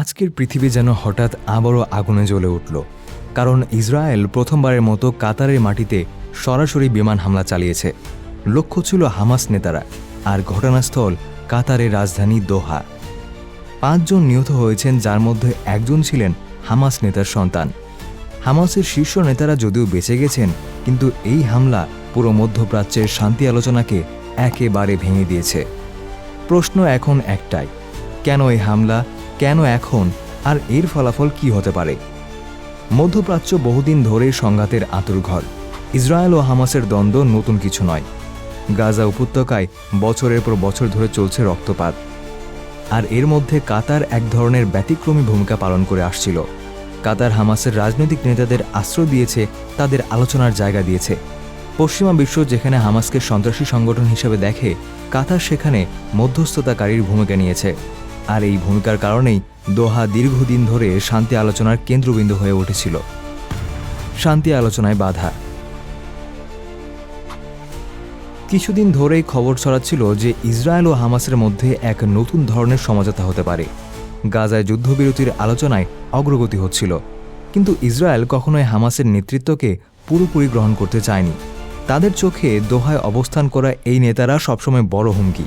আজকের পৃথিবী যেন হঠাৎ আবারও আগুনে জ্বলে উঠল, কারণ ইসরায়েল প্রথমবারের মতো কাতারের মাটিতে সরাসরি বিমান হামলা চালিয়েছে। লক্ষ্য ছিল হামাস নেতারা আর ঘটনাস্থল কাতারের রাজধানী দোহা। পাঁচজন নিহত হয়েছেন, যার মধ্যে একজন ছিলেন হামাস নেতার সন্তান। হামাসের শীর্ষ নেতারা যদিও বেঁচে গেছেন, কিন্তু এই হামলা পুরো মধ্যপ্রাচ্যের শান্তি আলোচনাকে একেবারে ভেঙে দিয়েছে। প্রশ্ন এখন একটাই, কেন এই হামলা কেন এখন আর এর ফলাফল কি হতে পারে? মধ্যপ্রাচ্য বহুদিন ধরে সংঘাতের আঁতুরঘর ইসরায়েল ও হামাসের দ্বন্দ্ব নতুন কিছু নয়। গাজা উপত্যকায় বছরের পর বছর ধরে চলছে রক্তপাত। আর এর মধ্যে কাতার এক ধরনের ব্যতিক্রমী ভূমিকা পালন করে আসছিল। কাতার হামাসের রাজনৈতিক নেতাদের আশ্রয় দিয়েছে, তাদের আলোচনার জায়গা দিয়েছে। পশ্চিমা বিশ্ব যেখানে হামাসকে সন্ত্রাসী সংগঠন হিসেবে দেখে, কাতার সেখানে মধ্যস্থতাকারীর ভূমিকা নিয়েছে। আর এই ভূমিকার কারণেই দোহা দীর্ঘদিন ধরে শান্তি আলোচনার কেন্দ্রবিন্দু হয়ে উঠেছিল। শান্তি আলোচনায় বাধা। কিছুদিন ধরেই খবর ছড়াচ্ছিল যে ইসরায়েল ও হামাসের মধ্যে এক নতুন ধরনের সমঝোতা হতে পারে। গাজায় যুদ্ধবিরতির আলোচনায় অগ্রগতি হচ্ছিল। কিন্তু ইসরায়েল কখনোই হামাসের নেতৃত্বকে পুরোপুরি গ্রহণ করতে চায়নি। তাদের চোখে দোহায় অবস্থান করা এই নেতারা সবসময় বড় হুমকি।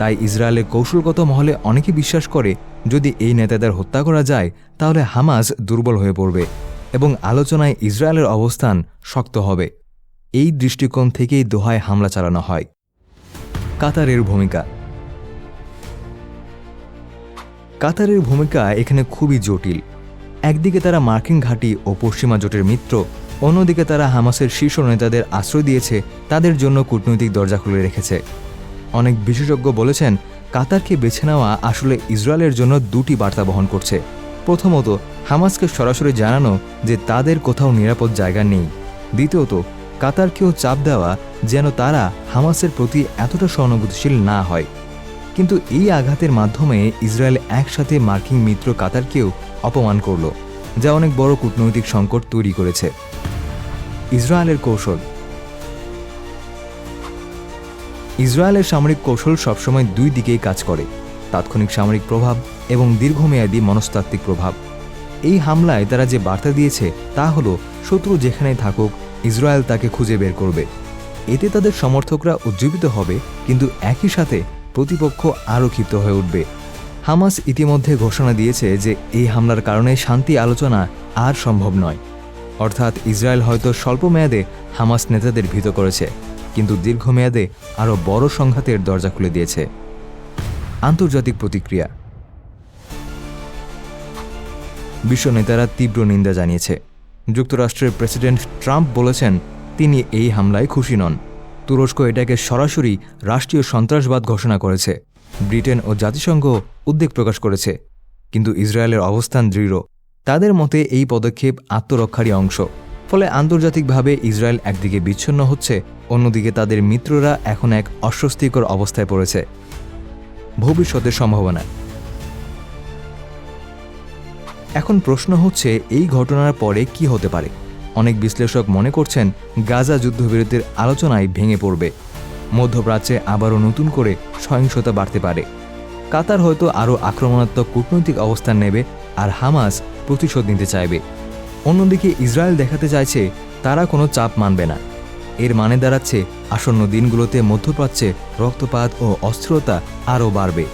তাই ইসরায়েলের কৌশলগত মহলে অনেকে বিশ্বাস করে, যদি এই নেতাদের হত্যা করা যায়, তাহলে হামাস দুর্বল হয়ে পড়বে এবং আলোচনায় ইসরায়েলের অবস্থান শক্ত হবে। এই দৃষ্টিকোণ থেকেই দোহায় হামলা চালানো হয়। কাতারের ভূমিকা। কাতারের ভূমিকা এখানে খুবই জটিল। একদিকে তারা মার্কিন ঘাঁটি ও পশ্চিমা জোটের মিত্র, অন্যদিকে তারা হামাসের শীর্ষ নেতাদের আশ্রয় দিয়েছে, তাদের জন্য কূটনৈতিক দরজা খুলে রেখেছে। অনেক বিশেষজ্ঞ বলেছেন, কাতারকে বেছে নেওয়া আসলে ইসরায়েলের জন্য দুটি বার্তা বহন করছে। প্রথমত, হামাসকে সরাসরি জানানো যে তাদের কোথাও নিরাপদ জায়গা নেই। দ্বিতীয়ত, কাতারকেও চাপ দেওয়া যেন তারা হামাসের প্রতি এতটা সহানুভূতিশীল না হয়। কিন্তু এই আঘাতের মাধ্যমে ইসরায়েল একসাথে মার্কিন মিত্র কাতারকেও অপমান করল, যা অনেক বড় কূটনৈতিক সংকট তৈরি করেছে। ইসরায়েলের কৌশল ইসরায়েলের সামরিক কৌশল সবসময় দুই দিকেই কাজ করে, তাৎক্ষণিক সামরিক প্রভাব এবং দীর্ঘমেয়াদী মনস্তাত্ত্বিক প্রভাব। এই হামলায় তারা যে বার্তা দিয়েছে তা হলো, শত্রু যেখানেই থাকুক, ইসরায়েল তাকে খুঁজে বের করবে। এতে তাদের সমর্থকরা উজ্জীবিত হবে, কিন্তু একই সাথে প্রতিপক্ষ আরও ক্ষিপ্ত হয়ে উঠবে। হামাস ইতিমধ্যে ঘোষণা দিয়েছে যে এই হামলার কারণে শান্তি আলোচনা আর সম্ভব নয়। অর্থাৎ ইসরায়েল হয়তো স্বল্প মেয়াদে হামাস নেতাদের ভীত করেছে। কিন্তু দীর্ঘমেয়াদে আরও বড় সংঘাতের দরজা খুলে দিয়েছে। আন্তর্জাতিক প্রতিক্রিয়া। বিশ্ব নেতারা তীব্র নিন্দা জানিয়েছে। যুক্তরাষ্ট্রের প্রেসিডেন্ট ট্রাম্প বলেছেন, তিনি এই হামলায় খুশি নন। তুরস্ক এটাকে সরাসরি রাষ্ট্রীয় সন্ত্রাসবাদ ঘোষণা করেছে। ব্রিটেন ও জাতিসংঘ উদ্বেগ প্রকাশ করেছে। কিন্তু ইসরায়েলের অবস্থান দৃঢ়। তাদের মতে এই পদক্ষেপ আত্মরক্ষারই অংশ। ফলে আন্তর্জাতিকভাবে ইসরায়েল একদিকে বিচ্ছিন্ন হচ্ছে, অন্যদিকে তাদের মিত্ররা এখন এক অস্বস্তিকর অবস্থায় পড়েছে। ভবিষ্যতের সম্ভাবনা। এখন প্রশ্ন হচ্ছে, এই ঘটনার পরে কি হতে পারে? অনেক বিশ্লেষক মনে করছেন, গাজা যুদ্ধবিরতির আলোচনায় ভেঙে পড়বে। মধ্যপ্রাচ্যে আবারও নতুন করে সহিংসতা বাড়তে পারে। কাতার হয়তো আরও আক্রমণাত্মক কূটনৈতিক অবস্থান নেবে আর হামাস প্রতিশোধ নিতে চাইবে। অন্যদিকে ইসরায়েল দেখাতে চাইছে, তারা কোনো চাপ মানবে না। এর মানে দাঁড়াচ্ছে, আসন্ন দিনগুলোতে মধ্যপ্রাচ্যে রক্তপাত ও অস্থিরতা আরও বাড়বে।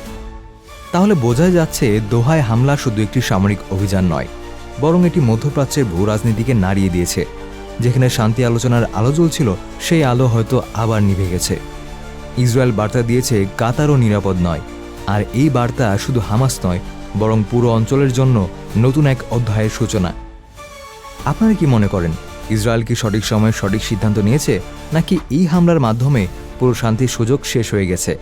তাহলে বোঝা যাচ্ছে, দোহায় হামলা শুধু একটি সামরিক অভিযান নয়, বরং এটি মধ্যপ্রাচ্যের ভূ রাজনীতিকে নাড়িয়ে দিয়েছে। যেখানে শান্তি আলোচনার আলো জ্বলছিল, সেই আলো হয়তো আবার নিভে গেছে। ইসরায়েল বার্তা দিয়েছে, কাতারও নিরাপদ নয়। আর এই বার্তা শুধু হামাস নয়, বরং পুরো অঞ্চলের জন্য নতুন এক অধ্যায়ের সূচনা। আপনারা কি মনে করেন, ইসরায়েল কি সঠিক সময়ে সঠিক সিদ্ধান্ত নিয়েছে, নাকি এই হামলার মাধ্যমে পুরো শান্তির সুযোগ শেষ হয়ে গেছে?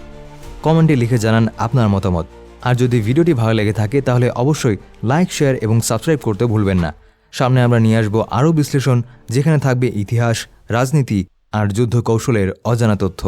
কমেন্টে লিখে জানান আপনার মতামত। আর যদি ভিডিওটি ভালো লেগে থাকে, তাহলে অবশ্যই লাইক, শেয়ার এবং সাবস্ক্রাইব করতে ভুলবেন না। সামনে আমরা নিয়ে আসব আরও বিশ্লেষণ, যেখানে থাকবে ইতিহাস, রাজনীতি আর যুদ্ধ কৌশলের অজানা তথ্য।